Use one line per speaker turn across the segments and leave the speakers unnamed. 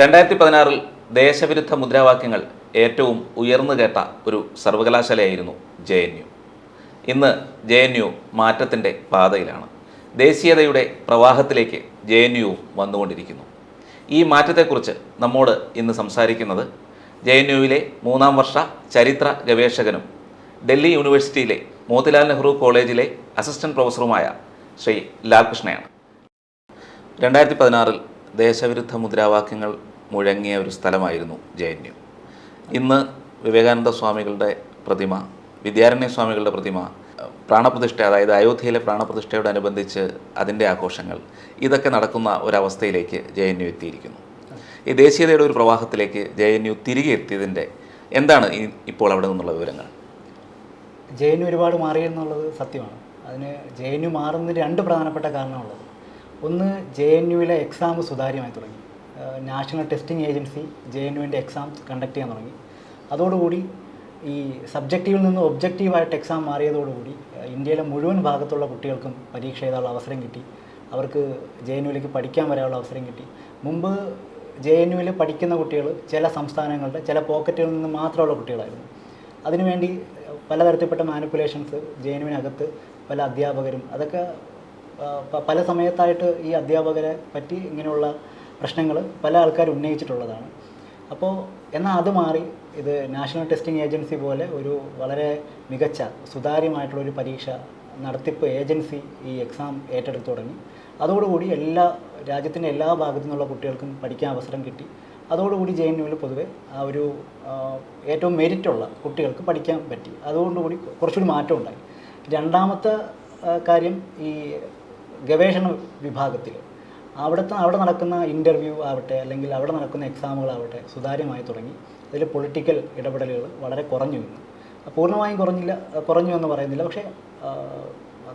രണ്ടായിരത്തി പതിനാറിൽ ദേശവിരുദ്ധ മുദ്രാവാക്യങ്ങൾ ഏറ്റവും ഉയർന്നു കേട്ട ഒരു സർവകലാശാലയായിരുന്നു ജെ എൻ യു. ഇന്ന് ജെ എൻ യു മാറ്റത്തിന്റെ പാതയിലാണ്. ദേശീയതയുടെ പ്രവാഹത്തിലേക്ക് ജെ എൻ യു വന്നുകൊണ്ടിരിക്കുന്നു. ഈ മാറ്റത്തെക്കുറിച്ച് നമ്മോട് ഇന്ന് സംസാരിക്കുന്നത് ജെ എൻ യുവിലെ മൂന്നാം വർഷ ചരിത്ര ഗവേഷകനും ഡൽഹി യൂണിവേഴ്സിറ്റിയിലെ മോത്തിലാൽ നെഹ്റു കോളേജിലെ അസിസ്റ്റന്റ് പ്രൊഫസറുമായ ശ്രീ ലാൽകൃഷ്ണയാണ്. രണ്ടായിരത്തി പതിനാറിൽ ദേശവിരുദ്ധ മുദ്രാവാക്യങ്ങൾ മുഴങ്ങിയ ഒരു സ്ഥലമായിരുന്നു ജെ എൻ യു. ഇന്ന് വിവേകാനന്ദ സ്വാമികളുടെ പ്രതിമ വിദ്യാരണ്യ സ്വാമികളുടെ പ്രതിമ പ്രാണപ്രതിഷ്ഠ അതായത് അയോധ്യയിലെ പ്രാണപ്രതിഷ്ഠയോടനുബന്ധിച്ച് അതിന്റെ ആഘോഷങ്ങൾ ഇതൊക്കെ നടക്കുന്ന ഒരവസ്ഥയിലേക്ക് ജെ എൻ യു എത്തിയിരിക്കുന്നു. ഈ ദേശീയതയുടെ ഒരു പ്രവാഹത്തിലേക്ക് ജെ എൻ യു തിരികെ എത്തിയതിന്റെ എന്താണ് ഇപ്പോൾ അവിടെ നിന്നുള്ള വിവരങ്ങൾ?
ജെ എൻ യു ഒരുപാട് മാറിയെന്നുള്ളത് സത്യമാണ്. അതിന് ജെ എൻ യു മാറുന്നതിന് രണ്ട് പ്രധാനപ്പെട്ട കാരണമുള്ളത് ഒന്ന് ജെ എൻ യുവിലെ എക്സാം സുതാര്യമായി തുടങ്ങി. National Testing Agency J N യുവിന്റെ exam conduct ചെയ്യാൻ തുടങ്ങി. അതോടുകൂടി ഈ സബ്ജക്റ്റീവിൽ നിന്ന് ഒബ്ജക്റ്റീവായിട്ട് എക്സാം മാറിയതോടുകൂടി ഇന്ത്യയിലെ മുഴുവൻ ഭാഗത്തുള്ള കുട്ടികൾക്കും പരീക്ഷ എഴുതാനുള്ള അവസരം കിട്ടി. അവർക്ക് ജെ എൻ യുവിലേക്ക് പഠിക്കാൻ വരാനുള്ള അവസരം കിട്ടി. മുമ്പ് ജെ എൻ യുവിൽ പഠിക്കുന്ന കുട്ടികൾ ചില സംസ്ഥാനങ്ങളുടെ ചില പോക്കറ്റുകളിൽ നിന്ന് മാത്രമുള്ള കുട്ടികളായിരുന്നു. അതിനുവേണ്ടി പലതരത്തിൽപ്പെട്ട മാനിപ്പുലേഷൻസ് ജെ എൻ യുവിനകത്ത് പല അധ്യാപകരും അതൊക്കെ പല സമയത്തായിട്ട് ഈ അധ്യാപകരെ പറ്റി ഇങ്ങനെയുള്ള പ്രശ്നങ്ങൾ പല ആൾക്കാർ ഉന്നയിച്ചിട്ടുള്ളതാണ്. അപ്പോൾ എന്നാൽ അത് മാറി ഇത് നാഷണൽ ടെസ്റ്റിംഗ് ഏജൻസി പോലെ ഒരു വളരെ മികച്ച സുതാര്യമായിട്ടുള്ള ഒരു പരീക്ഷ നടത്തിപ്പ് ഏജൻസി ഈ എക്സാം ഏറ്റെടുത്തു തുടങ്ങി. അതോടുകൂടി എല്ലാ രാജ്യത്തിന്റെ എല്ലാ ഭാഗത്തു നിന്നുള്ള കുട്ടികൾക്കും പഠിക്കാൻ അവസരം കിട്ടി. അതോടുകൂടി ജെ എൻ യുവിൽ പൊതുവെ ആ ഒരു ഏറ്റവും മെരിറ്റുള്ള കുട്ടികൾക്ക് പഠിക്കാൻ പറ്റി. അതുകൊണ്ടുകൂടി കുറച്ചുകൂടി മാറ്റം ഉണ്ടായി. രണ്ടാമത്തെ കാര്യം ഈ ഗവേഷണ വിഭാഗത്തിൽ. അവിടുത്തെ അവിടെ നടക്കുന്ന ഇന്റർവ്യൂ ആവട്ടെ അല്ലെങ്കിൽ അവിടെ നടക്കുന്ന എക്സാമുകളാവട്ടെ സുതാര്യമായി തുടങ്ങി. അതിൽ പൊളിറ്റിക്കൽ ഇടപെടലുകൾ വളരെ കുറഞ്ഞു വന്നു പൂർണമായും കുറഞ്ഞില്ല കുറഞ്ഞു എന്ന് പറയുന്നില്ല. പക്ഷേ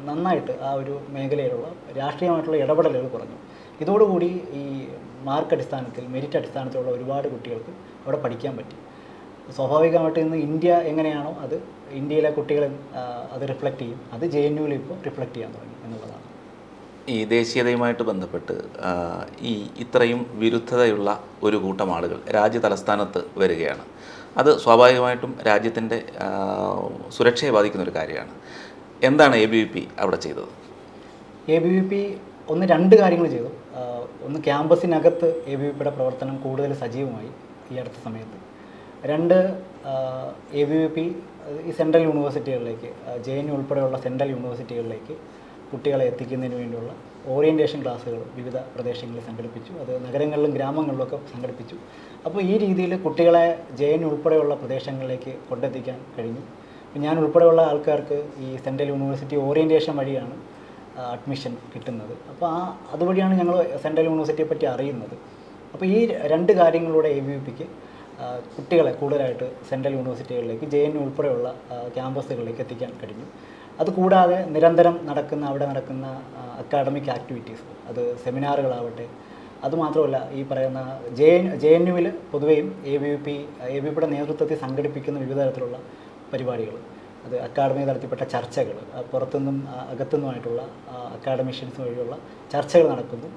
നന്നായിട്ട് ആ ഒരു മേഖലയിലുള്ള രാഷ്ട്രീയമായിട്ടുള്ള ഇടപെടലുകൾ കുറഞ്ഞു. ഇതോടുകൂടി ഈ മാർക്ക് അടിസ്ഥാനത്തിൽ മെരിറ്റ് അടിസ്ഥാനത്തിലുള്ള ഒരുപാട് കുട്ടികൾക്ക് അവിടെ പഠിക്കാൻ പറ്റി. സ്വാഭാവികമായിട്ട് ഇന്ന് ഇന്ത്യ എങ്ങനെയാണോ അത് ഇന്ത്യയിലെ കുട്ടികൾ അത് റിഫ്ലക്റ്റ് ചെയ്യും. അത് ജെ എൻ യുവിൽ ഇപ്പോൾ റിഫ്ലക്റ്റ് ചെയ്യാൻ തുടങ്ങി എന്നുള്ളതാണ്.
ഈ ദേശീയതയുമായിട്ട് ബന്ധപ്പെട്ട് ഈ ഇത്രയും വിരുദ്ധതയുള്ള ഒരു കൂട്ടം ആളുകൾ രാജ്യ തലസ്ഥാനത്ത് വരികയാണ്. അത് സ്വാഭാവികമായിട്ടും രാജ്യത്തിന്റെ സുരക്ഷയെ ബാധിക്കുന്ന ഒരു കാര്യമാണ്. എന്താണ് എ ബി വി പി അവിടെ ചെയ്തത്?
എ ബി വി പി ഒന്ന് രണ്ട് കാര്യങ്ങൾ ചെയ്തു. ഒന്ന് ക്യാമ്പസിനകത്ത് എ ബി വി പിയുടെ പ്രവർത്തനം കൂടുതൽ സജീവമായി ഈ അടുത്ത സമയത്ത്. രണ്ട് എ ബി വി പി ഈ സെൻട്രൽ യൂണിവേഴ്സിറ്റികളിലേക്ക് ജെ എൻ ഉൾപ്പെടെയുള്ള സെൻട്രൽ യൂണിവേഴ്സിറ്റികളിലേക്ക് കുട്ടികളെ എത്തിക്കുന്നതിന് വേണ്ടിയുള്ള ഓറിയന്റേഷൻ ക്ലാസ്സുകൾ വിവിധ പ്രദേശങ്ങളിൽ സംഘടിപ്പിച്ചു. അത് നഗരങ്ങളിലും ഗ്രാമങ്ങളിലൊക്കെ സംഘടിപ്പിച്ചു. അപ്പോൾ ഈ രീതിയിൽ കുട്ടികളെ ജെ എൻ ഉൾപ്പെടെയുള്ള പ്രദേശങ്ങളിലേക്ക് കൊണ്ടെത്തിക്കാൻ കഴിഞ്ഞു. ഞാൻ ഉൾപ്പെടെയുള്ള ആൾക്കാർക്ക് ഈ സെൻട്രൽ യൂണിവേഴ്സിറ്റി ഓറിയന്റേഷൻ വഴിയാണ് അഡ്മിഷൻ കിട്ടുന്നത്. അപ്പോൾ ആ അതുവഴിയാണ് ഞങ്ങൾ സെൻട്രൽ യൂണിവേഴ്സിറ്റിയെ പറ്റി അറിയുന്നത്. അപ്പോൾ ഈ രണ്ട് കാര്യങ്ങളിലൂടെ എ വി പിക്ക് കുട്ടികളെ കൂടുതലായിട്ട് സെൻട്രൽ യൂണിവേഴ്സിറ്റികളിലേക്ക് ജെ എൻ ഉൾപ്പെടെയുള്ള ക്യാമ്പസുകളിലേക്ക് എത്തിക്കാൻ കഴിഞ്ഞു. അതുകൂടാതെ നിരന്തരം നടക്കുന്ന അവിടെ നടക്കുന്ന അക്കാഡമിക് ആക്ടിവിറ്റീസ് അത് സെമിനാറുകളാവട്ടെ അതുമാത്രമല്ല ഈ പറയുന്ന ജെ എൻ ജെ എൻ യുവിൽ പൊതുവെയും A B P A B പിയുടെ നേതൃത്വത്തിൽ സംഘടിപ്പിക്കുന്ന വിവിധ തരത്തിലുള്ള പരിപാടികൾ. അത് അക്കാഡമി തലത്തിൽപ്പെട്ട ചർച്ചകൾ പുറത്തുനിന്നും നിന്നും അകത്തുനിന്നുമായിട്ടുള്ള അക്കാഡമിഷ്യൻസ് വഴിയുള്ള ചർച്ചകൾ നടക്കുന്നു.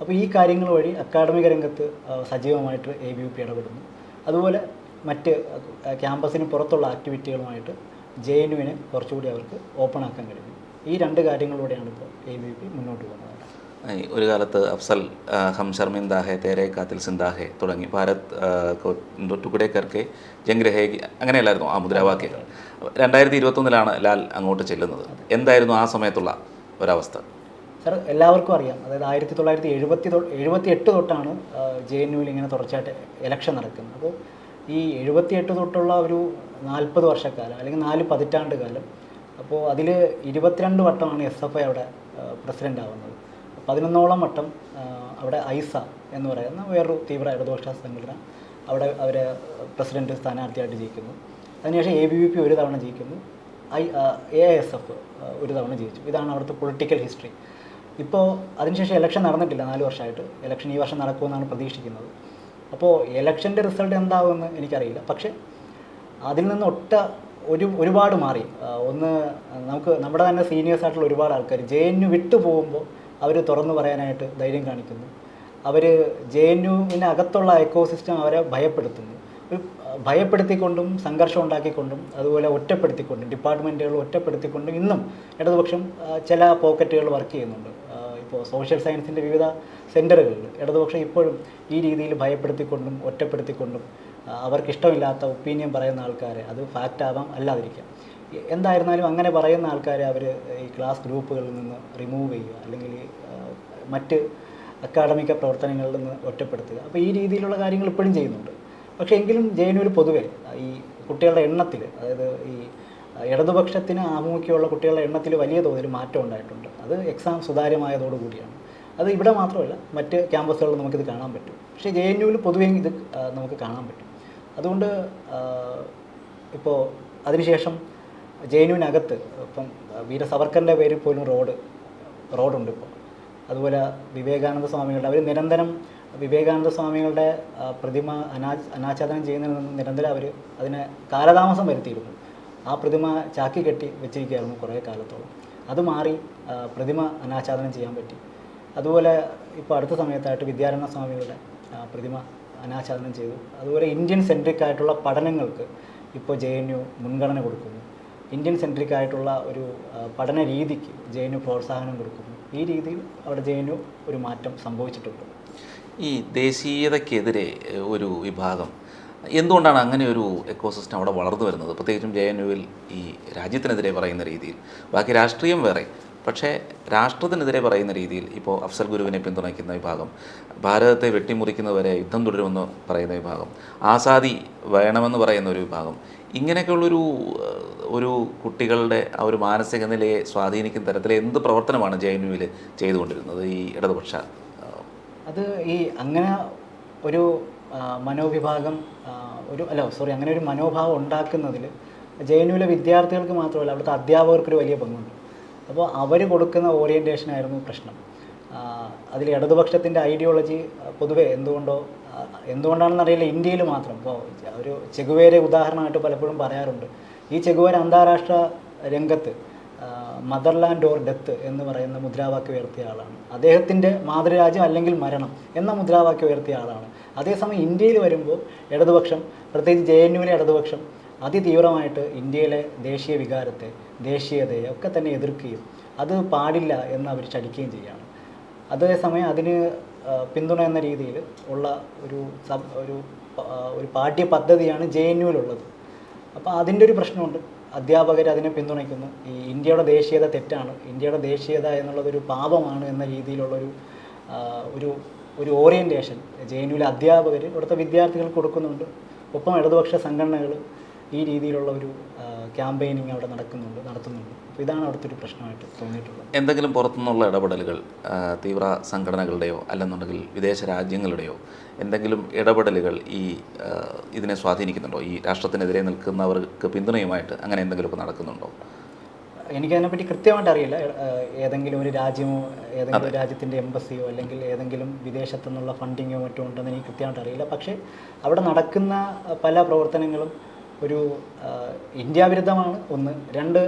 അപ്പോൾ ഈ കാര്യങ്ങൾ വഴി അക്കാഡമിക രംഗത്ത് സജീവമായിട്ട് എ ബി പി ഇടപെടുന്നു. അതുപോലെ മറ്റ് ക്യാമ്പസിന് പുറത്തുള്ള ആക്ടിവിറ്റികളുമായിട്ട് ജെ എൻ യുവിനെ കുറച്ചുകൂടി അവർക്ക് ഓപ്പൺ ആക്കാൻ കഴിഞ്ഞു ഈ രണ്ട് കാര്യങ്ങളിലൂടെയാണ് ഇപ്പോൾ എ ബി പി മുന്നോട്ട് പോകുന്നത്.
ഒരു കാലത്ത് അഫ്സൽ ഹം ശർമിന്ദ ഹെ തേരെ കാത്തിൽ സിന്ദാഹെ തുടങ്ങി. ഭാരത് ടുക്കുടെ കർക്കെ ജംഗ് രഹേഗി അങ്ങനെയല്ലായിരുന്നു ആ മുദ്രാവാക്യം. രണ്ടായിരത്തി ഇരുപത്തൊന്നിലാണ് ലാൽ അങ്ങോട്ട് ചെല്ലുന്നത്. എന്തായിരുന്നു ആ സമയത്തുള്ള ഒരവസ്ഥ?
സർ എല്ലാവർക്കും അറിയാം. അതായത് ആയിരത്തി തൊള്ളായിരത്തി എഴുപത്തി എഴുപത്തി എട്ട് തൊട്ടാണ് ജെ എൻ യുവിൽ ഇങ്ങനെ തുടർച്ചയായിട്ട് ഇലക്ഷൻ നടക്കുന്നത്. അപ്പോൾ ഈ എഴുപത്തി എട്ട് തൊട്ടുള്ള ഒരു നാൽപ്പത് വർഷക്കാലം അല്ലെങ്കിൽ നാല് പതിറ്റാണ്ട് കാലം അപ്പോൾ അതിൽ ഇരുപത്തിരണ്ട് വട്ടമാണ് എസ് എഫ് ഐ അവിടെ പ്രസിഡന്റ് ആവുന്നത്. പതിനൊന്നോളം വട്ടം അവിടെ ഐസ എന്ന് പറയുന്ന വേറൊരു തീവ്ര ഇടതുപക്ഷ സംഘടന അവിടെ അവർ പ്രസിഡന്റ് സ്ഥാനാർത്ഥിയായിട്ട് ജയിക്കുന്നു. അതിനുശേഷം എ ബി വി പി ഒരു തവണ ജയിക്കുന്നു. ഐ എ എസ് എഫ് ഒരു തവണ ജയിച്ചു. ഇതാണ് അവിടുത്തെ പൊളിറ്റിക്കൽ ഹിസ്റ്ററി ഇപ്പോൾ അതിനുശേഷം ഇലക്ഷൻ നടന്നിട്ടില്ല നാല് വർഷമായിട്ട്. ഇലക്ഷൻ ഈ വർഷം നടക്കുമെന്നാണ് പ്രതീക്ഷിക്കുന്നത്. അപ്പോൾ ഇലക്ഷന്റെ റിസൾട്ട് എന്താകുമെന്ന് എനിക്കറിയില്ല. പക്ഷേ അതിൽ നിന്ന് ഒട്ട ഒരു ഒരുപാട് മാറി. ഒന്ന് നമുക്ക് നമ്മുടെ തന്നെ സീനിയേഴ്സ് ആയിട്ടുള്ള ഒരുപാട് ആൾക്കാർ ജെ എൻ യു വിട്ടു പോകുമ്പോൾ അവർ തുറന്നു പറയാനായിട്ട് ധൈര്യം കാണിക്കുന്നു. അവർ ജെ എൻ യുവിന് അകത്തുള്ള എക്കോസിസ്റ്റം അവരെ ഭയപ്പെടുത്തുന്നു. ഒരു ഭയപ്പെടുത്തിക്കൊണ്ടും സംഘർഷം ഉണ്ടാക്കിക്കൊണ്ടും അതുപോലെ ഒറ്റപ്പെടുത്തിക്കൊണ്ടും ഡിപ്പാർട്ട്മെന്റുകൾ ഒറ്റപ്പെടുത്തിക്കൊണ്ടും ഇന്നും ഇടതുപക്ഷം ചില പോക്കറ്റുകൾ വർക്ക് ചെയ്യുന്നുണ്ട്. ഇപ്പോൾ സോഷ്യൽ സയൻസിന്റെ വിവിധ സെന്ററുകളിൽ ഇടതുപക്ഷം ഇപ്പോഴും ഈ രീതിയിൽ ഭയപ്പെടുത്തിക്കൊണ്ടും ഒറ്റപ്പെടുത്തിക്കൊണ്ടും അവർക്കിഷ്ടമില്ലാത്ത ഒപ്പീനിയൻ പറയുന്ന ആൾക്കാരെ അത് ഫാക്റ്റ് ആവാം അല്ലാതിരിക്കാം. എന്തായിരുന്നാലും അങ്ങനെ പറയുന്ന ആൾക്കാരെ അവർ ഈ ക്ലാസ് ഗ്രൂപ്പുകളിൽ നിന്ന് റിമൂവ് ചെയ്യുക അല്ലെങ്കിൽ മറ്റ് അക്കാഡമിക പ്രവർത്തനങ്ങളിൽ നിന്ന് ഒറ്റപ്പെടുത്തുക. അപ്പോൾ ഈ രീതിയിലുള്ള കാര്യങ്ങൾ ഇപ്പോഴും ചെയ്യുന്നുണ്ട്. പക്ഷേ എങ്കിലും ജെ എൻ പൊതുവെ ഈ കുട്ടികളുടെ എണ്ണത്തിൽ അതായത് ഈ ഇടതുപക്ഷത്തിന് ആഭിമുഖ്യമുള്ള കുട്ടികളുടെ എണ്ണത്തിൽ വലിയ തോതിൽ മാറ്റം ഉണ്ടായിട്ടുണ്ട്. അത് എക്സാം സുതാര്യമായതോടുകൂടിയാണ്. അത് ഇവിടെ മാത്രമല്ല മറ്റ് ക്യാമ്പസുകളിൽ നമുക്കിത് കാണാൻ പറ്റും. പക്ഷേ ജെ എൻ യുവിൽ പൊതുവേ ഇത് നമുക്ക് കാണാൻ പറ്റും. അതുകൊണ്ട് ഇപ്പോൾ അതിനുശേഷം ജെ എൻ യുവിനകത്ത് ഇപ്പം വീര സവർക്കറിന്റെ പേരിൽ പോലും റോഡ് റോഡുണ്ട് ഇപ്പോൾ അതുപോലെ വിവേകാനന്ദ സ്വാമികളുടെ അവർ നിരന്തരം വിവേകാനന്ദ സ്വാമികളുടെ പ്രതിമ അനാ അനാച്ഛാദനം ചെയ്യുന്നതിൽ നിന്ന് നിരന്തരം അവർ അതിനെ കാലതാമസം വരുത്തിയിരുന്നു. ആ പ്രതിമ ചാക്കി കെട്ടി വെച്ചിരിക്കുകയായിരുന്നു കുറേ കാലത്തോളം. അത് മാറി പ്രതിമ അനാച്ഛാദനം ചെയ്യാൻ പറ്റി. അതുപോലെ ഇപ്പോൾ അടുത്ത സമയത്തായിട്ട് വിദ്യാരണ്യ സ്വാമികളുടെ പ്രതിമ അനാച്ഛാദനം ചെയ്തു. അതുപോലെ ഇന്ത്യൻ സെൻട്രിക് ആയിട്ടുള്ള പഠനങ്ങൾക്ക് ഇപ്പോൾ ജെ എൻ യു മുൻഗണന കൊടുക്കുന്നു. ഇന്ത്യൻ സെൻട്രിക് ആയിട്ടുള്ള ഒരു പഠന രീതിക്ക് ജെ എൻ യു പ്രോത്സാഹനം കൊടുക്കുന്നു. ഈ രീതിയിൽ അവിടെ ജെ എൻ യു ഒരു മാറ്റം സംഭവിച്ചിട്ടുണ്ട്.
ഈ ദേശീയതയ്ക്കെതിരെ ഒരു വിഭാഗം എന്തുകൊണ്ടാണ് അങ്ങനെ ഒരു എക്കോസിസ്റ്റം അവിടെ വളർന്നു വരുന്നത്? പ്രത്യേകിച്ചും ജെ എൻ യുവിൽ ഈ രാജ്യത്തിനെതിരെ പറയുന്ന രീതിയിൽ. ബാക്കി രാഷ്ട്രീയം വേറെ. പക്ഷേ രാഷ്ട്രത്തിനെതിരെ പറയുന്ന രീതിയിൽ ഇപ്പോൾ അഫ്സൽ ഗുരുവിനെ പിന്തുണയ്ക്കുന്ന വിഭാഗം ഭാരതത്തെ വെട്ടിമുറിക്കുന്നവരെ യുദ്ധം തുടരുമെന്ന് പറയുന്ന വിഭാഗം ആസാദി വേണമെന്ന് പറയുന്ന ഒരു വിഭാഗം ഇങ്ങനെയൊക്കെയുള്ളൊരു ഒരു കുട്ടികളുടെ ആ ഒരു മാനസിക നിലയെ സ്വാധീനിക്കുന്ന തരത്തിൽ എന്ത് പ്രവർത്തനമാണ് ജെ എൻ യുവിൽ ചെയ്തുകൊണ്ടിരുന്നത് ഈ ഇടതുപക്ഷ
അത് ഈ അങ്ങനെ ഒരു മനോവിഭാഗം ഒരു അല്ല സോറി അങ്ങനെ ഒരു മനോഭാവം ഉണ്ടാക്കുന്നതിൽ ജെ എൻ യുവിലെ വിദ്യാർത്ഥികൾക്ക് മാത്രമല്ല അവിടുത്തെ അധ്യാപകർക്കൊരു വലിയ പങ്കുണ്ട്. അപ്പോൾ അവർ കൊടുക്കുന്ന ഓറിയന്റേഷൻ ആയിരുന്നു പ്രശ്നം. അതിൽ ഇടതുപക്ഷത്തിന്റെ ഐഡിയോളജി പൊതുവേ എന്തുകൊണ്ടോ എന്തുകൊണ്ടാണെന്നറിയില്ല ഇന്ത്യയിൽ മാത്രം. ഇപ്പോൾ ഒരു ചെഗുവേരെ ഉദാഹരണമായിട്ട് പലപ്പോഴും പറയാറുണ്ട്. ഈ ചെഗുവേര അന്താരാഷ്ട്ര രംഗത്ത് മദർലാൻഡ് ഓർ ഡെത്ത് എന്ന് പറയുന്ന മുദ്രാവാക്യം ഉയർത്തിയ ആളാണ്. അദ്ദേഹത്തിന്റെ മാതൃരാജ്യം അല്ലെങ്കിൽ മരണം എന്ന മുദ്രാവാക്യം ഉയർത്തിയ ആളാണ്. അതേസമയം ഇന്ത്യയിൽ വരുമ്പോൾ ഇടതുപക്ഷം പ്രത്യേകിച്ച് ജെ എൻ യുവിലെ ഇടതുപക്ഷം അതിതീവ്രമായിട്ട് ഇന്ത്യയിലെ ദേശീയ വികാരത്തെ ദേശീയതയെ ഒക്കെ തന്നെ എതിർക്കുകയും അത് പാടില്ല എന്ന് അവർ ചടിക്കുകയും ചെയ്യുകയാണ്. അതേസമയം അതിന് പിന്തുണ എന്ന രീതിയിൽ ഉള്ള ഒരു സബ് ഒരു ഒരു പാഠ്യ പദ്ധതിയാണ് ജെ എൻ യുവിലുള്ളത് അപ്പോൾ അതിന്റെ ഒരു പ്രശ്നമുണ്ട്. അധ്യാപകർ അതിനെ പിന്തുണയ്ക്കുന്നു. ഈ ഇന്ത്യയുടെ ദേശീയത തെറ്റാണ്. ഇന്ത്യയുടെ ദേശീയത എന്നുള്ളതൊരു പാപമാണ് എന്ന രീതിയിലുള്ളൊരു ഒരു ഒരു ഓറിയന്റേഷൻ ജെ എൻ യുവിലെ അധ്യാപകർ ഇവിടുത്തെ വിദ്യാർത്ഥികൾക്ക് കൊടുക്കുന്നുണ്ട്. ഒപ്പം ഇടതുപക്ഷ സംഘടനകൾ ഈ രീതിയിലുള്ള ഒരു ക്യാമ്പയിനിങ് അവിടെ നടക്കുന്നുണ്ട് നടത്തുന്നുണ്ട്. അപ്പോൾ ഇതാണ് അവിടുത്തെ ഒരു പ്രശ്നമായിട്ട് തോന്നിയിട്ടുള്ളത്.
എന്തെങ്കിലും പുറത്തുനിന്നുള്ള ഇടപെടലുകൾ തീവ്ര സംഘടനകളുടെയോ അല്ലെന്നുണ്ടെങ്കിൽ വിദേശ രാജ്യങ്ങളുടെയോ എന്തെങ്കിലും ഇടപെടലുകൾ ഈ ഇതിനെ സ്വാധീനിക്കുന്നുണ്ടോ? ഈ രാഷ്ട്രത്തിനെതിരെ നിൽക്കുന്നവർക്ക് പിന്തുണയുമായിട്ട് അങ്ങനെ എന്തെങ്കിലുമൊക്കെ നടക്കുന്നുണ്ടോ?
എനിക്കതിനെപ്പറ്റി കൃത്യമായിട്ട് അറിയില്ല. ഏതെങ്കിലും ഒരു രാജ്യമോ ഏതെങ്കിലും ഒരു രാജ്യത്തിന്റെ എംബസിയോ അല്ലെങ്കിൽ ഏതെങ്കിലും വിദേശത്തു നിന്നുള്ള ഫണ്ടിങ്ങോ മറ്റോ ഉണ്ടെന്ന് എനിക്ക് കൃത്യമായിട്ട് അറിയില്ല. പക്ഷേ അവിടെ നടക്കുന്ന പല പ്രവർത്തനങ്ങളും ഒരു ഇന്ത്യാവിരുദ്ധമാണ് ഇന്ത്യ വിരുദ്ധമാണ്. ഒന്ന്. രണ്ട്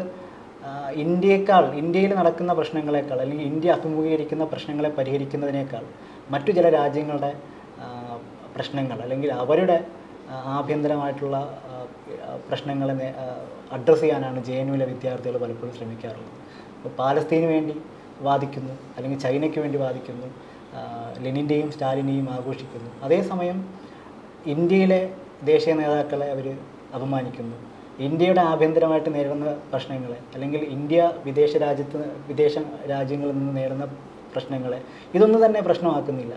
ഇന്ത്യയേക്കാൾ ഇന്ത്യയിൽ നടക്കുന്ന പ്രശ്നങ്ങളെക്കാൾ അല്ലെങ്കിൽ ഇന്ത്യ അഭിമുഖീകരിക്കുന്ന പ്രശ്നങ്ങളെ പരിഹരിക്കുന്നതിനേക്കാൾ മറ്റു ചില രാജ്യങ്ങളുടെ പ്രശ്നങ്ങൾ അല്ലെങ്കിൽ അവരുടെ ആഭ്യന്തരമായിട്ടുള്ള പ്രശ്നങ്ങളെ അഡ്രസ്സ് ചെയ്യാനാണ് ജെ എൻ യുവിലെ വിദ്യാർത്ഥികൾ പലപ്പോഴും ശ്രമിക്കാറുള്ളത്. അപ്പോൾ പാലസ്തീന് വേണ്ടി വാദിക്കുന്നു അല്ലെങ്കിൽ ചൈനയ്ക്ക് വേണ്ടി വാദിക്കുന്നു ലെനിന്റെയും സ്റ്റാലിനെയും ആഘോഷിക്കുന്നു. അതേസമയം ഇന്ത്യയിലെ ദേശീയ നേതാക്കളെ അവർ അപമാനിക്കുന്നു. ഇന്ത്യയുടെ ആഭ്യന്തരമായിട്ട് നേരിടുന്ന പ്രശ്നങ്ങളെ അല്ലെങ്കിൽ ഇന്ത്യ വിദേശ രാജ്യത്ത് വിദേശ രാജ്യങ്ങളിൽ നിന്ന് നേരിടുന്ന പ്രശ്നങ്ങളെ ഇതൊന്നും തന്നെ പ്രശ്നമാക്കുന്നില്ല.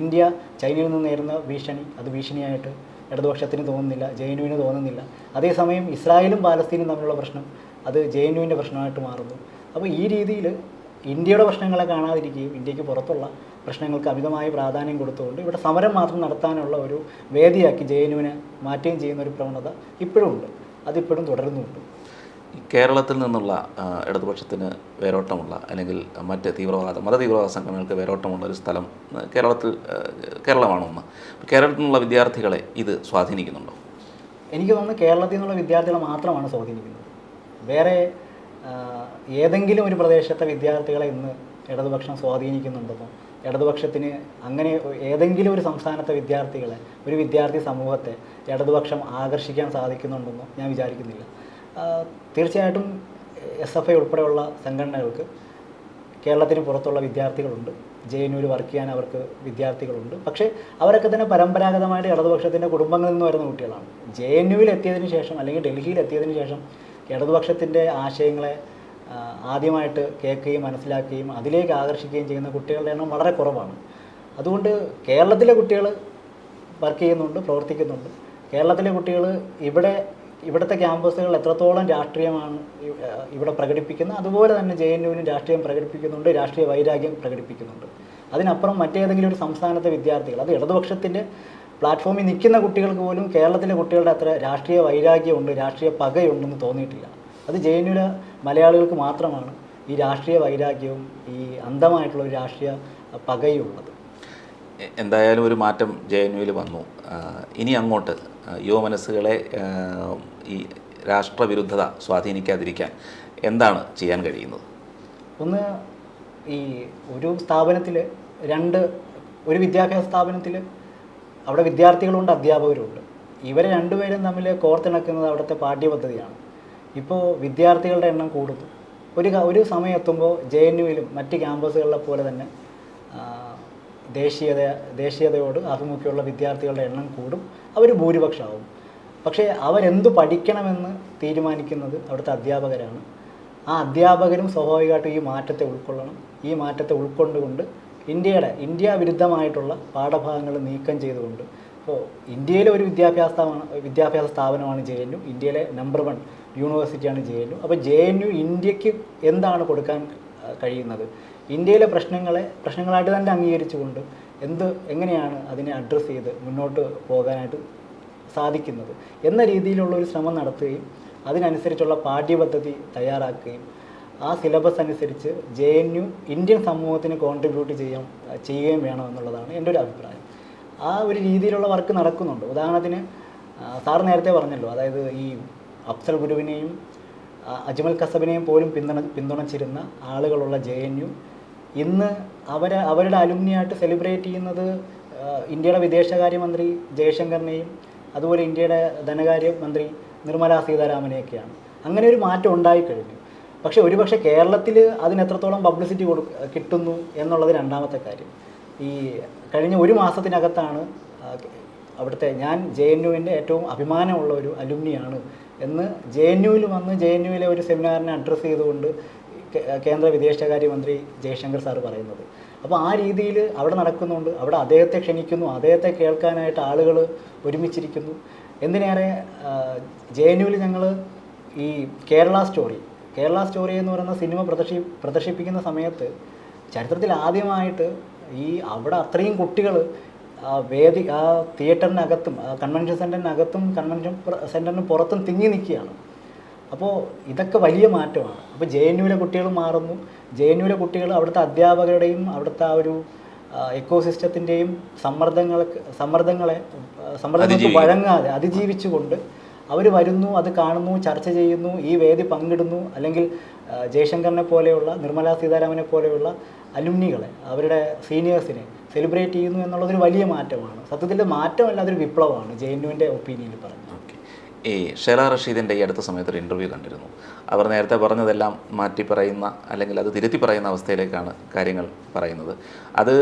ഇന്ത്യ ചൈനയിൽ നിന്ന് നേരിടുന്ന ഭീഷണി അത് ഭീഷണിയായിട്ട് ഇടതുപക്ഷത്തിന് തോന്നുന്നില്ല ജെ എൻ യുവിന് തോന്നുന്നില്ല. അതേസമയം ഇസ്രായേലും പാലസ്തീനും തമ്മിലുള്ള പ്രശ്നം അത് ജെ എൻ യുവിന്റെ പ്രശ്നമായിട്ട് മാറുന്നു. അപ്പോൾ ഈ രീതിയിൽ ഇന്ത്യയുടെ പ്രശ്നങ്ങളെ കാണാതിരിക്കുകയും ഇന്ത്യയ്ക്ക് പുറത്തുള്ള പ്രശ്നങ്ങൾക്ക് അമിതമായ പ്രാധാന്യം കൊടുത്തുകൊണ്ട് ഇവിടെ സമരം മാത്രം നടത്താനുള്ള ഒരു വേദിയാക്കി ജെ എൻ യുവിനെ മാറ്റുകയും ചെയ്യുന്ന ഒരു പ്രവണത ഇപ്പോഴും ഉണ്ട് അതിപ്പോഴും തുടരുന്നുമുണ്ട്
ഈ കേരളത്തിൽ നിന്നുള്ള ഇടതുപക്ഷത്തിന് വേരോട്ടമുള്ള അല്ലെങ്കിൽ മറ്റ് തീവ്രവാദ മത തീവ്രവാദ സംഘടനകൾക്ക് വേരോട്ടമുള്ള ഒരു സ്ഥലം കേരളത്തിൽ കേരളമാണൊന്ന് കേരളമാണ് ഒന്ന് കേരളത്തിൽ നിന്നുള്ള വിദ്യാർത്ഥികളെ ഇത് സ്വാധീനിക്കുന്നുണ്ടോ?
എനിക്ക് തോന്നുന്നു കേരളത്തിൽ നിന്നുള്ള വിദ്യാർത്ഥികളെ മാത്രമാണ് സ്വാധീനിക്കുന്നത്. വേറെ ഏതെങ്കിലും ഒരു പ്രദേശത്തെ വിദ്യാർത്ഥികളെ ഇന്ന് ഇടതുപക്ഷം സ്വാധീനിക്കുന്നുണ്ടെന്നോ ഇടതുപക്ഷത്തിന് അങ്ങനെ ഏതെങ്കിലും ഒരു സംസ്ഥാനത്തെ വിദ്യാർത്ഥികളെ ഒരു വിദ്യാർത്ഥി സമൂഹത്തെ ഇടതുപക്ഷം ആകർഷിക്കാൻ സാധിക്കുന്നുണ്ടെന്നോ ഞാൻ വിചാരിക്കുന്നില്ല. തീർച്ചയായിട്ടും എസ് എഫ് ഐ ഉൾപ്പെടെയുള്ള സംഘടനകൾക്ക് കേരളത്തിന് പുറത്തുള്ള വിദ്യാർത്ഥികളുണ്ട്. ജെ എൻ വർക്ക് ചെയ്യാൻ അവർക്ക് വിദ്യാർത്ഥികളുണ്ട്. പക്ഷേ അവരൊക്കെ തന്നെ പരമ്പരാഗതമായിട്ട് ഇടതുപക്ഷത്തിന്റെ കുടുംബങ്ങളിൽ നിന്ന് വരുന്ന കുട്ടികളാണ്. ജെ എൻ യുവിൽ എത്തിയതിന് ശേഷം അല്ലെങ്കിൽ ഡൽഹിയിൽ എത്തിയതിന് ശേഷം ഇടതുപക്ഷത്തിന്റെ ആശയങ്ങളെ ആദ്യമായിട്ട് കേൾക്കുകയും മനസ്സിലാക്കുകയും അതിലേക്ക് ആകർഷിക്കുകയും ചെയ്യുന്ന കുട്ടികളുടെ എണ്ണം വളരെ കുറവാണ്. അതുകൊണ്ട് കേരളത്തിലെ കുട്ടികൾ വർക്ക് ചെയ്യുന്നുണ്ട് പ്രവർത്തിക്കുന്നുണ്ട്. കേരളത്തിലെ കുട്ടികൾ ഇവിടെ ഇവിടുത്തെ ക്യാമ്പസുകൾ എത്രത്തോളം രാഷ്ട്രീയമാണ് ഇവിടെ പ്രകടിപ്പിക്കുന്നത് അതുപോലെ തന്നെ ജെ എൻ യുവിനും രാഷ്ട്രീയം പ്രകടിപ്പിക്കുന്നുണ്ട് രാഷ്ട്രീയ വൈരാഗ്യം പ്രകടിപ്പിക്കുന്നുണ്ട്. അതിനപ്പുറം മറ്റേതെങ്കിലും ഒരു സംസ്ഥാനത്തെ വിദ്യാർത്ഥികൾ അത് ഇടതുപക്ഷത്തിന്റെ പ്ലാറ്റ്ഫോമിൽ നിൽക്കുന്ന കുട്ടികൾക്ക് പോലും കേരളത്തിലെ കുട്ടികളുടെ അത്ര രാഷ്ട്രീയ വൈരാഗ്യമുണ്ട് രാഷ്ട്രീയ പകയുണ്ടെന്ന് തോന്നിയിട്ടില്ല. അത് ജെ എൻ യുവിലെ മലയാളികൾക്ക് മാത്രമാണ് ഈ രാഷ്ട്രീയ വൈരാഗ്യവും ഈ അന്ധമായിട്ടുള്ള ഒരു രാഷ്ട്രീയ പകയും ഉള്ളത്
എന്തായാലും ഒരു മാറ്റം ജെ എൻ യുവിൽ വന്നു. ഇനി അങ്ങോട്ട് യുവമനസ്സുകളെ യുവ ഈ രാഷ്ട്രവിരുദ്ധത സ്വാധീനിക്കാതിരിക്കാൻ എന്താണ് ചെയ്യാൻ കഴിയുന്നത്?
ഒന്ന് ഈ ഒരു സ്ഥാപനത്തിൽ രണ്ട് ഒരു വിദ്യാഭ്യാസ സ്ഥാപനത്തിൽ അവിടെ വിദ്യാർത്ഥികളുണ്ട് അധ്യാപകരുണ്ട്. ഇവരെ രണ്ടുപേരും തമ്മിൽ കോർത്തിണക്കുന്നത് അവിടുത്തെ പാഠ്യപദ്ധതിയാണ്. ഇപ്പോൾ വിദ്യാർത്ഥികളുടെ എണ്ണം കൂടുന്നു. ഒരു ഒരു സമയം എത്തുമ്പോൾ ജെ എൻ യുവിലും മറ്റ് ക്യാമ്പസുകളിലെ പോലെ തന്നെ ദേശീയത ദേശീയതയോട് ആഭിമുഖ്യമുള്ള വിദ്യാർത്ഥികളുടെ എണ്ണം കൂടും. അവർ ഭൂരിപക്ഷമാവും. പക്ഷേ അവരെന്തു പഠിക്കണമെന്ന് തീരുമാനിക്കുന്നത് അവിടുത്തെ അധ്യാപകരാണ്. ആ അധ്യാപകരും സ്വാഭാവികമായിട്ടും ഈ മാറ്റത്തെ ഉൾക്കൊള്ളണം. ഈ മാറ്റത്തെ ഉൾക്കൊണ്ടുകൊണ്ട് ഇന്ത്യയുടെ ഇന്ത്യ വിരുദ്ധമായിട്ടുള്ള പാഠഭാഗങ്ങൾ നീക്കം ചെയ്തുകൊണ്ട്. ഇപ്പോൾ ഇന്ത്യയിലെ ഒരു വിദ്യാഭ്യാസ വിദ്യാഭ്യാസ സ്ഥാപനമാണ് ജെ എൻ യു. ഇന്ത്യയിലെ നമ്പർ വൺ യൂണിവേഴ്സിറ്റിയാണ് ജെ എൻ യു. അപ്പോൾ ജെ എൻ യു ഇന്ത്യയ്ക്ക് എന്താണ് കൊടുക്കാൻ കഴിയുന്നത്? ഇന്ത്യയിലെ പ്രശ്നങ്ങളെ പ്രശ്നങ്ങളായിട്ട് തന്നെ അംഗീകരിച്ചുകൊണ്ട് എന്ത് എങ്ങനെയാണ് അതിനെ അഡ്രസ്സ് ചെയ്ത് മുന്നോട്ട് പോകാനായിട്ട് സാധിക്കുന്നത്? എന്ന രീതിയിലുള്ള ഒരു ശ്രമം നടത്തുകയും അതിനനുസരിച്ചുള്ള പാഠ്യപദ്ധതി തയ്യാറാക്കുകയും ആ സിലബസ് അനുസരിച്ച് ജെ എൻ യു ഇന്ത്യൻ സമൂഹത്തിന് കോൺട്രിബ്യൂട്ട് ചെയ്യാം ചെയ്യുകയും വേണം എന്നുള്ളതാണ് എന്റെ ഒരു അഭിപ്രായം. ആ ഒരു രീതിയിലുള്ള വർക്ക് നടക്കുന്നുണ്ട്. ഉദാഹരണത്തിന് സാർ നേരത്തെ പറഞ്ഞല്ലോ അതായത് ഈ അഫ്സൽ ഗുരുവിനെയും അജ്മൽ കസബിനെയും പോലും പിന്തുണ പിന്തുണച്ചിരുന്ന ആളുകളുള്ള ജെ എൻ യു. ഇന്ന് അവരെ അവരുടെ അലുമിനിയായിട്ട് സെലിബ്രേറ്റ് ചെയ്യുന്നത് ഇന്ത്യയുടെ വിദേശകാര്യമന്ത്രി ജയശങ്കറിനെയും അതുപോലെ ഇന്ത്യയുടെ ധനകാര്യമന്ത്രി നിർമ്മലാ സീതാരാമനെയൊക്കെയാണ്. അങ്ങനെ ഒരു മാറ്റം ഉണ്ടായിക്കഴിഞ്ഞു പക്ഷേ ഒരുപക്ഷെ കേരളത്തിൽ അതിന് എത്രത്തോളം പബ്ലിസിറ്റി കൊടു കിട്ടുന്നു എന്നുള്ളത് രണ്ടാമത്തെ കാര്യം. ഈ കഴിഞ്ഞ ഒരു മാസത്തിനകത്താണ് അവിടുത്തെ ഞാൻ ജെ എൻ യുവിന്റെ ഏറ്റവും അഭിമാനമുള്ള ഒരു അലുമിനിയാണ് എന്ന് ജെ എൻ യുവിൽ വന്ന് ജെ എൻ യുവിലെ ഒരു സെമിനാറിനെ അഡ്രസ്സ് ചെയ്തുകൊണ്ട് കേന്ദ്ര വിദേശകാര്യമന്ത്രി ജയശങ്കർ സാർ പറയുന്നത്. അപ്പോൾ ആ രീതിയിൽ അവിടെ നടക്കുന്നുണ്ട്. അവിടെ അദ്ദേഹത്തെ ക്ഷണിക്കുന്നു. അദ്ദേഹത്തെ കേൾക്കാനായിട്ട് ആളുകൾ ഒരുമിച്ചിരിക്കുന്നു. എന്തിനേറെ ജെ എൻ യുവിൽ ഞങ്ങൾ ഈ കേരള സ്റ്റോറി കേരള സ്റ്റോറി എന്ന് പറയുന്ന സിനിമ പ്രദർശി പ്രദർശിപ്പിക്കുന്ന സമയത്ത് ചരിത്രത്തിൽ ആദ്യമായിട്ട് ഈ അവിടെ അത്രയും കുട്ടികൾ വേദി ആ തിയേറ്ററിനകത്തും ആ കൺവെൻഷൻ സെന്ററിനകത്തും കൺവെൻഷൻ സെന്ററിന് പുറത്തും തിങ്ങി നിൽക്കുകയാണ്. അപ്പോൾ ഇതൊക്കെ വലിയ മാറ്റമാണ്. അപ്പോൾ ജെ എൻ യുവിലെ കുട്ടികൾ മാറുന്നു. ജെ എൻ യുവിലെ കുട്ടികൾ അവിടുത്തെ അധ്യാപകരുടെയും അവിടുത്തെ ആ ഒരു എക്കോ സിസ്റ്റത്തിന്റെയും സമ്മർദ്ദങ്ങൾക്ക് സമ്മർദ്ദങ്ങളെ ആ, സമ്മർദ്ദങ്ങൾക്ക് വഴങ്ങാതെ അതിജീവിച്ചുകൊണ്ട് അവർ വരുന്നു അത് കാണുന്നു ചർച്ച ചെയ്യുന്നു ഈ വേദി പങ്കിടുന്നു അല്ലെങ്കിൽ ആ, ജയശങ്കറിനെ പോലെയുള്ള നിർമ്മലാ സീതാരാമനെ പോലെയുള്ള അലുമിനികളെ അവരുടെ സീനിയേഴ്സിനെ സെലിബ്രേറ്റ് ചെയ്യുന്നു എന്നുള്ളതൊരു വലിയ മാറ്റമാണ്. സത്യത്തിൽ മാറ്റമല്ല അതൊരു വിപ്ലവമാണ് ജെ എൻ യുവിന്റെ ഒപ്പീനിയനിൽ
പറഞ്ഞു ഈ ഷെല റഷീദിന്റെ ഈ അടുത്ത സമയത്ത് ഒരു ഇന്റർവ്യൂ കണ്ടിരുന്നു. അവർ നേരത്തെ പറഞ്ഞതെല്ലാം മാറ്റി പറയുന്ന അല്ലെങ്കിൽ അത് തിരുത്തി പറയുന്ന അവസ്ഥയിലേക്കാണ് കാര്യങ്ങൾ പറയുന്നത്. അത്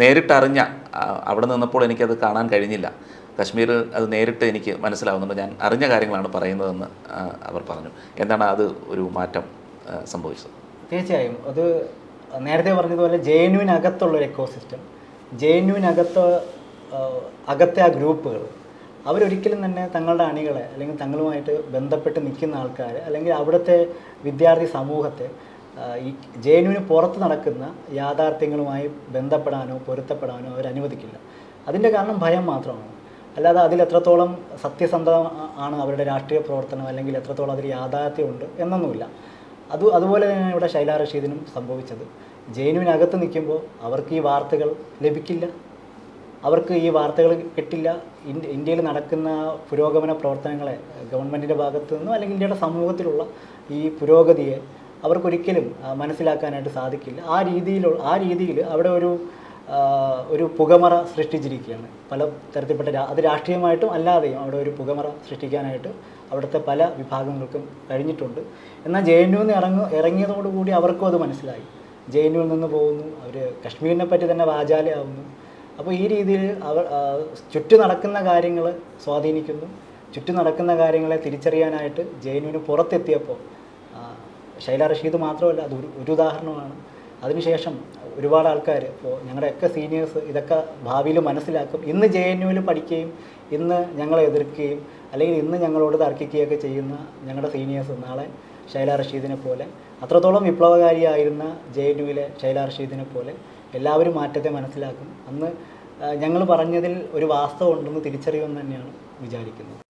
നേരിട്ടറിഞ്ഞ അവിടെ നിന്നപ്പോൾ എനിക്കത് കാണാൻ കഴിഞ്ഞില്ല. കശ്മീർ അത് നേരിട്ട് എനിക്ക് മനസ്സിലാവുന്നുണ്ട്. ഞാൻ അറിഞ്ഞ കാര്യങ്ങളാണ് പറയുന്നതെന്ന് അവർ പറഞ്ഞു. എന്താണ് അത് ഒരു മാറ്റം സംഭവിച്ചത്?
തീർച്ചയായും. അത് നേരത്തെ പറഞ്ഞതുപോലെ ജെ എൻ ഒരു എക്കോ സിസ്റ്റം ജെ എൻ യുവിനകത്ത് അകത്തെ ആ ഗ്രൂപ്പുകൾ. അവരൊരിക്കലും തന്നെ തങ്ങളുടെ അണികളെ അല്ലെങ്കിൽ തങ്ങളുമായിട്ട് ബന്ധപ്പെട്ട് നിൽക്കുന്ന ആൾക്കാർ അല്ലെങ്കിൽ അവിടുത്തെ വിദ്യാർത്ഥി സമൂഹത്തെ ഈ ജെ എൻ യുവിന് പുറത്ത് നടക്കുന്ന യാഥാർത്ഥ്യങ്ങളുമായി ബന്ധപ്പെടാനോ പൊരുത്തപ്പെടാനോ അവർ അനുവദിക്കില്ല അതിന്റെ കാരണം ഭയം മാത്രമാണ്. അല്ലാതെ അതിൽ എത്രത്തോളം സത്യസന്ധത ആണ് അവരുടെ രാഷ്ട്രീയ പ്രവർത്തനം അല്ലെങ്കിൽ എത്രത്തോളം അതിൽ യാഥാർത്ഥ്യമുണ്ട് എന്നൊന്നുമില്ല. അത് അതുപോലെ തന്നെയാണ് ഇവിടെ ശൈല റഷീദിനും സംഭവിച്ചത്. ജെയിനുവിനകത്ത് നിൽക്കുമ്പോൾ അവർക്ക് ഈ വാർത്തകൾ ലഭിക്കില്ല. അവർക്ക് ഈ വാർത്തകൾ കിട്ടില്ല. ഇന്ത്യ ഇന്ത്യയിൽ നടക്കുന്ന പുരോഗമന പ്രവർത്തനങ്ങളെ ഗവൺമെന്റിന്റെ ഭാഗത്തു നിന്നും അല്ലെങ്കിൽ ഇന്ത്യയുടെ സമൂഹത്തിലുള്ള ഈ പുരോഗതിയെ അവർക്കൊരിക്കലും മനസ്സിലാക്കാനായിട്ട് സാധിക്കില്ല. ആ രീതിയിലുള്ള ആ രീതിയിൽ അവിടെ ഒരു ഒരു പുകമറ സൃഷ്ടിച്ചിരിക്കുകയാണ്. പല തരത്തിൽപ്പെട്ട അത് രാഷ്ട്രീയമായിട്ടും അല്ലാതെയും അവിടെ ഒരു പുകമറ സൃഷ്ടിക്കാനായിട്ട് അവിടുത്തെ പല വിഭാഗങ്ങൾക്കും കഴിഞ്ഞിട്ടുണ്ട്. എന്നാൽ ജെ എൻ യുന്ന് ഇറങ്ങു ഇറങ്ങിയതോടുകൂടി അവർക്കും അത് മനസ്സിലായി. ജെ എൻ യുവിൽ നിന്ന് പോകുന്നു അവർ കശ്മീരിനെ പറ്റി തന്നെ വാചാലയാവുന്നു. അപ്പോൾ ഈ രീതിയിൽ അവർ ചുറ്റു നടക്കുന്ന കാര്യങ്ങൾ സ്വാധീനിക്കുന്നു. ചുറ്റു നടക്കുന്ന കാര്യങ്ങളെ തിരിച്ചറിയാനായിട്ട് ജെ എൻ യുവിന് പുറത്തെത്തിയപ്പോൾ ഷൈല റഷീദ് മാത്രമല്ല അത് ഒരു ഉദാഹരണമാണ്. അതിനുശേഷം ഒരുപാട് ആൾക്കാർ ഇപ്പോൾ ഞങ്ങളുടെയൊക്കെ സീനിയേഴ്സ് ഇതൊക്കെ ഭാവിയിൽ മനസ്സിലാക്കും. ഇന്ന് ജെ എൻ യുവിൽ പഠിക്കുകയും ഇന്ന് ഞങ്ങളെ എതിർക്കുകയും അല്ലെങ്കിൽ ഇന്ന് ഞങ്ങളോട് തർക്കിക്കുകയൊക്കെ ചെയ്യുന്ന ഞങ്ങളുടെ സീനിയേഴ്സ് നാളെ ഷൈല റഷീദിനെ പോലെ അത്രത്തോളം വിപ്ലവകാരിയായിരുന്ന ജെ എൻ യുവിലെ ഷൈല റഷീദിനെ പോലെ എല്ലാവരും മാറ്റത്തെ മനസ്സിലാക്കും. അന്ന് ഞങ്ങൾ പറഞ്ഞതിൽ ഒരു വാസ്തവം ഉണ്ടെന്ന് തിരിച്ചറിയുമെന്ന് തന്നെയാണ് വിചാരിക്കുന്നത്.